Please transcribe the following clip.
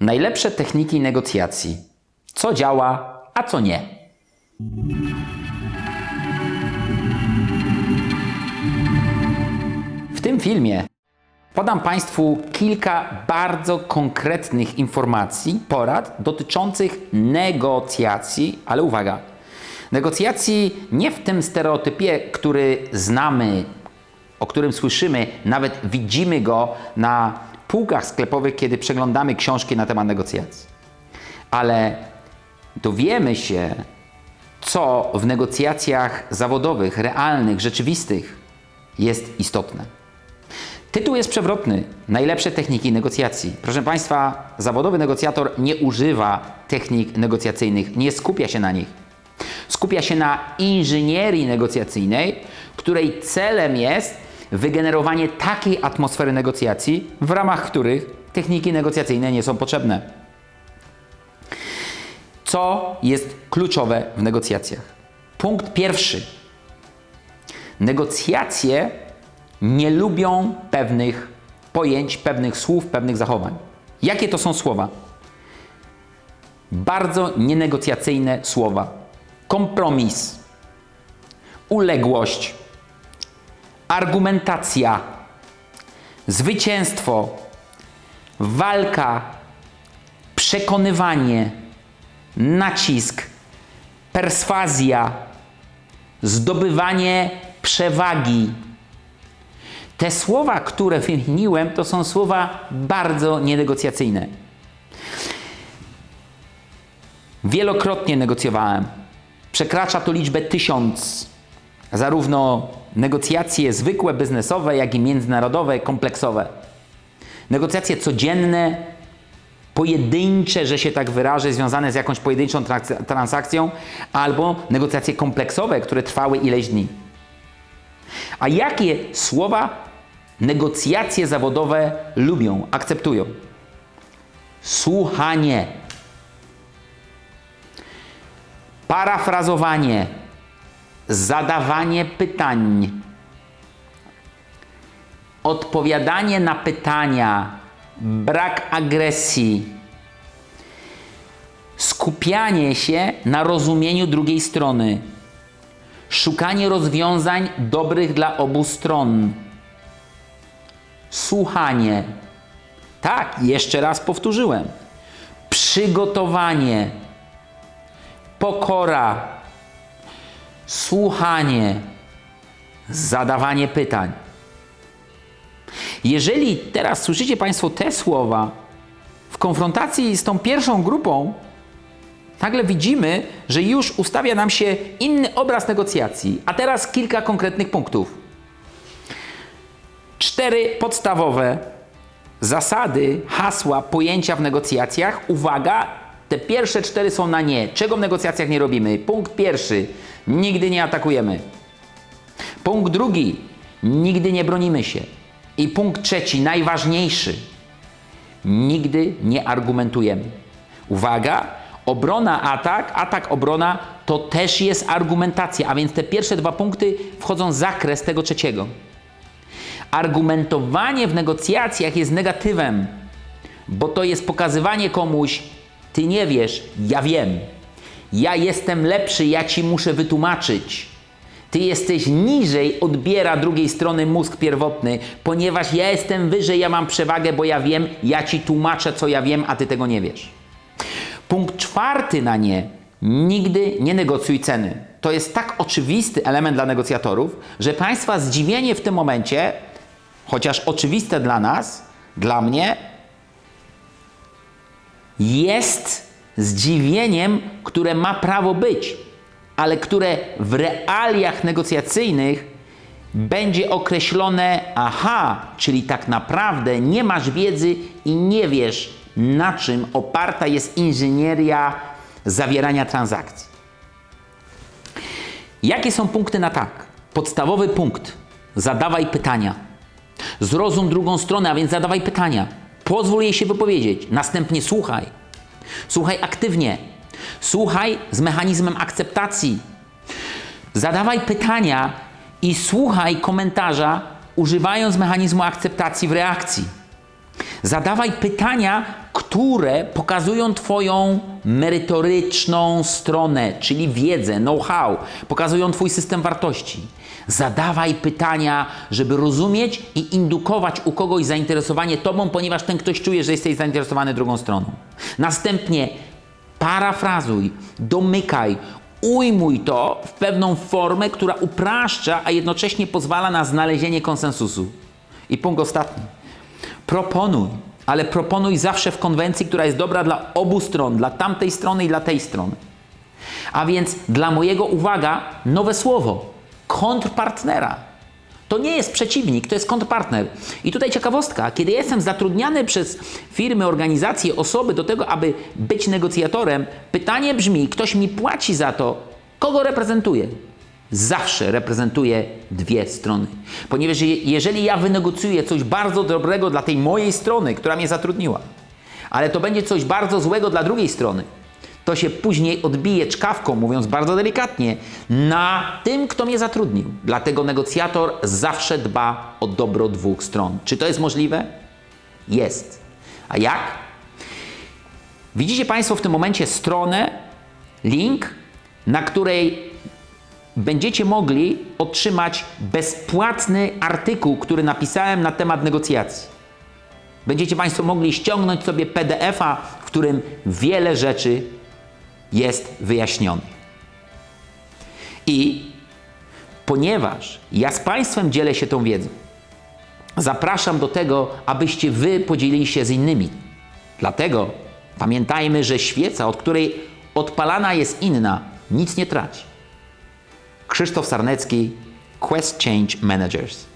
Najlepsze techniki negocjacji. Co działa, a co nie. W tym filmie podam Państwu kilka bardzo konkretnych informacji, porad dotyczących negocjacji, ale uwaga, negocjacji nie w tym stereotypie, który znamy, o którym słyszymy, nawet widzimy go na półkach sklepowych, kiedy przeglądamy książki na temat negocjacji. Ale dowiemy się, co w negocjacjach zawodowych, realnych, rzeczywistych jest istotne. Tytuł jest przewrotny. Najlepsze techniki negocjacji. Proszę Państwa, zawodowy negocjator nie używa technik negocjacyjnych, nie skupia się na nich. Skupia się na inżynierii negocjacyjnej, której celem jest wygenerowanie takiej atmosfery negocjacji, w ramach których techniki negocjacyjne nie są potrzebne. Co jest kluczowe w negocjacjach? Punkt pierwszy. Negocjacje nie lubią pewnych pojęć, pewnych słów, pewnych zachowań. Jakie to są słowa? Bardzo nienegocjacyjne słowa. Kompromis, uległość, argumentacja, zwycięstwo, walka, przekonywanie, nacisk, perswazja, zdobywanie przewagi. Te słowa, które wymieniłem, to są słowa bardzo nienegocjacyjne. Wielokrotnie negocjowałem. Przekracza to liczbę tysiąc. Zarówno negocjacje zwykłe, biznesowe, jak i międzynarodowe, kompleksowe. Negocjacje codzienne, pojedyncze, że się tak wyrażę, związane z jakąś pojedynczą transakcją, albo negocjacje kompleksowe, które trwały ileś dni. A jakie słowa negocjacje zawodowe lubią, akceptują? Słuchanie, parafrazowanie, zadawanie pytań, odpowiadanie na pytania, brak agresji, skupianie się na rozumieniu drugiej strony, szukanie rozwiązań dobrych dla obu stron, słuchanie. Tak, jeszcze raz powtórzyłem. Przygotowanie, pokora, słuchanie, zadawanie pytań. Jeżeli teraz słyszycie Państwo te słowa w konfrontacji z tą pierwszą grupą, nagle widzimy, że już ustawia nam się inny obraz negocjacji. A teraz kilka konkretnych punktów. Cztery podstawowe zasady, hasła, pojęcia w negocjacjach. Uwaga, te pierwsze cztery są na nie. Czego w negocjacjach nie robimy? Punkt pierwszy: nigdy nie atakujemy. Punkt drugi: nigdy nie bronimy się. I punkt trzeci, najważniejszy: nigdy nie argumentujemy. Uwaga, obrona, atak, atak, obrona to też jest argumentacja, a więc te pierwsze dwa punkty wchodzą w zakres tego trzeciego. Argumentowanie w negocjacjach jest negatywem, bo to jest pokazywanie komuś, ty nie wiesz, ja wiem. Ja jestem lepszy, ja ci muszę wytłumaczyć. Ty jesteś niżej, odbiera drugiej strony mózg pierwotny, ponieważ ja jestem wyżej, ja mam przewagę, bo ja wiem, ja ci tłumaczę, co ja wiem, a ty tego nie wiesz. Punkt czwarty na nie. Nigdy nie negocjuj ceny. To jest tak oczywisty element dla negocjatorów, że Państwa zdziwienie w tym momencie, chociaż oczywiste dla nas, dla mnie, jest zdziwieniem, które ma prawo być, ale które w realiach negocjacyjnych będzie określone, aha, czyli tak naprawdę nie masz wiedzy i nie wiesz, na czym oparta jest inżynieria zawierania transakcji. Jakie są punkty na tak? Podstawowy punkt: zadawaj pytania. Zrozum drugą stronę, a więc zadawaj pytania. Pozwól jej się wypowiedzieć. Następnie słuchaj. Słuchaj aktywnie. Słuchaj z mechanizmem akceptacji. Zadawaj pytania i słuchaj komentarza, używając mechanizmu akceptacji w reakcji. Zadawaj pytania które pokazują Twoją merytoryczną stronę, czyli wiedzę, know-how, pokazują Twój system wartości. Zadawaj pytania, żeby rozumieć i indukować u kogoś zainteresowanie Tobą, ponieważ ten ktoś czuje, że jesteś zainteresowany drugą stroną. Następnie parafrazuj, domykaj, ujmuj to w pewną formę, która upraszcza, a jednocześnie pozwala na znalezienie konsensusu. I punkt ostatni. Proponuj, ale proponuj zawsze w konwencji, która jest dobra dla obu stron, dla tamtej strony i dla tej strony. A więc dla mojego, uwaga, nowe słowo kontrpartnera. To nie jest przeciwnik, to jest kontrpartner. I tutaj ciekawostka, kiedy jestem zatrudniany przez firmy, organizacje, osoby do tego, aby być negocjatorem, pytanie brzmi, ktoś mi płaci za to, kogo reprezentuję? Zawsze reprezentuję dwie strony. Ponieważ je- jeżeli ja wynegocjuję coś bardzo dobrego dla tej mojej strony, która mnie zatrudniła, ale to będzie coś bardzo złego dla drugiej strony, to się później odbije czkawką, mówiąc bardzo delikatnie, na tym, kto mnie zatrudnił. Dlatego negocjator zawsze dba o dobro dwóch stron. Czy to jest możliwe? Jest. A jak? Widzicie Państwo w tym momencie stronę, link, na której będziecie mogli otrzymać bezpłatny artykuł, który napisałem na temat negocjacji. Będziecie Państwo mogli ściągnąć sobie PDF-a, w którym wiele rzeczy jest wyjaśnionych. I ponieważ ja z Państwem dzielę się tą wiedzą, zapraszam do tego, abyście Wy podzielili się z innymi. Dlatego pamiętajmy, że świeca, od której odpalana jest inna, nic nie traci. Krzysztof Sarnecki, Quest Change Managers.